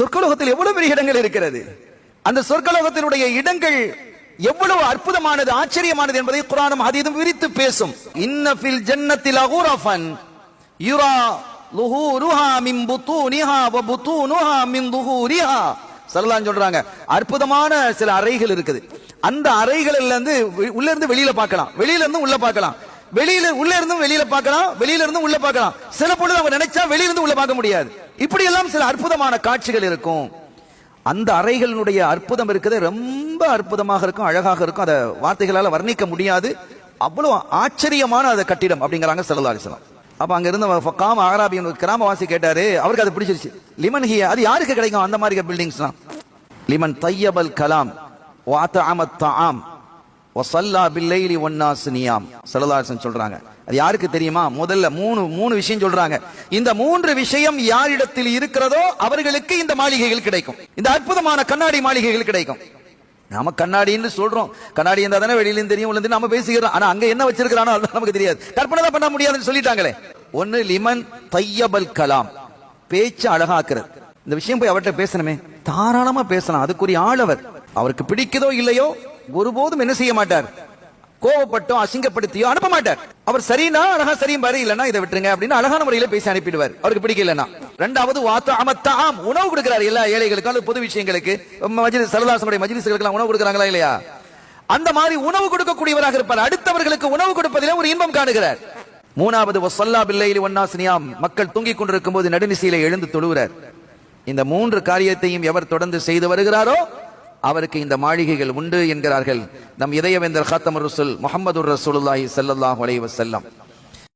சொர்க்கலோகத்தில் எவ்வளவு பெரிய இடங்கள் இருக்கிறது? அந்த சொர்க்கலோகத்தினுடைய இடங்கள் எவ்வளவு அற்புதமானது ஆச்சரியமானது என்பதை குரானும் அதீதம் விரித்து பேசும். இன்னஃபில் ஜன்னத்தில் அகூரஃபன் யுரா லுஹூருஹா மின் புத்தூனிஹா வ புத்தூனுஹா மின் துஹூரிஹா. சல்லல்லாஹு சொல்றாங்க. அற்புதமான சில அறைகள் இருக்குது. அந்த அறைகள்ல இருந்து உள்ள இருந்து வெளியில பார்க்கலாம். வெளியில இருந்து உள்ள பார்க்கலாம். வெளியில உள்ள இருந்தும் வெளியில பார்க்கலாம் வெளியில இருந்தும் உள்ள பார்க்கலாம். சில பொழுது அவங்க நினைச்சா வெளியிலிருந்து உள்ள பார்க்க முடியாது. இப்படி எல்லாம் சில அற்புதமான காட்சிகள் இருக்கும். அந்த அறைகளினுடைய அற்புதம் இருக்குது. ரொம்ப அற்புதமாக இருக்கும் அழகாக இருக்கும். அதை வார்த்தைகளால் வர்ணிக்க முடியாது. அவ்வளவு ஆச்சரியமான அதை கட்டிடம் அப்படிங்கிறாங்க சல்லல்லாஹு அலைஹி வஸல்லம். அப்ப அங்க இருந்த காம ஆராபி கிராமவாசி கேட்டாரு அவருக்கு அது பிடிச்சிருச்சு. லிமன் ஹிய அது யாருக்கு கிடைக்கும்? அந்த மாதிரி பில்டிங்ஸ்லாம் லிமன் தையபல் கலாம் வாத்தஅம தஆம் வசல்லா பில்லைலி ஒன்னாஸ் நியாம். சல்லல்லாஹு சொல்றாங்க. அது யாருக்கு தெரியுமா? முதல்ல மூணு மூணு விஷயம் சொல்றாங்க. இந்த மூன்று விஷயம் யாரிடத்தில் இருக்கிறதோ அவர்களுக்கு இந்த மாளிகைகள் கிடைக்கும். இந்த அற்புதமான கண்ணாடி மாளிகைகள் கிடைக்கும். நாம கண்ணாடின்னு சொல்றோம். கண்ணாடி இருந்தா தானே வெளியில இருந்து தெரியும் உள்ள நாம பேசிக்கிறோம். ஆனா அங்க என்ன வச்சிருக்கிறானோ அது நமக்கு தெரியாது. கற்பனை தான் பண்ண முடியாதுன்னு சொல்லிட்டாங்களே. ஒன்னு லிமன் தையபல் கலாம். பேச்சு அழகாக்குறது. இந்த விஷயம் போய் அவர்கிட்ட பேசணுமே. தாராளமா பேசலாம். அதுக்குரிய ஆள் அவர். அவருக்கு பிடிக்குதோ இல்லையோ ஒருபோதும் என்ன செய்ய மாட்டார்? கோவப்பட்டோ அசிங்கப்படுத்தியோ அனுப்ப மாட்டார். அவர் சரினா அழகா சரியும் பாரு இல்லைன்னா இதை விட்டுருங்க அப்படின்னு அழகான முறையில பேசி அனுப்பிடுவார். அவருக்கு பிடிக்கலன்னா ரெண்டாவது வாத்த அமத்தாம் உணவு கொடுக்கிறார் எல்லா ஏழைகளுக்கும். அல்லது பொது விஷயங்களுக்கு. மஜிலிஸ் சரதாசனுடைய மஜிலிசுகளுக்கு உணவு கொடுக்குறாங்களா இல்லையா? அந்த மாதிரி உணவு கொடுக்கக்கூடியவராக இருப்பார். அடுத்தவர்களுக்கு உணவு கொடுப்பதிலே ஒரு இன்பம் காணுகிறார். மூணாவது வசல்லா பிள்ளையில் ஒன்னாசினியாம் மக்கள் தூங்கிக் கொண்டிருக்கும் போது நடுநிசையில எழுந்து தொழுகிறார். இந்த மூன்று காரியத்தையும் எவர் தொடர்ந்து செய்து வருகிறாரோ அவருக்கு இந்த மாளிகைகள் உண்டு என்கிறார்கள். நம் இதயவேந்தர் ஹாத்தமர் ரசூல் முகமது ரசூலுல்லாஹி சல்லாஹ் அலைவசல்லாம்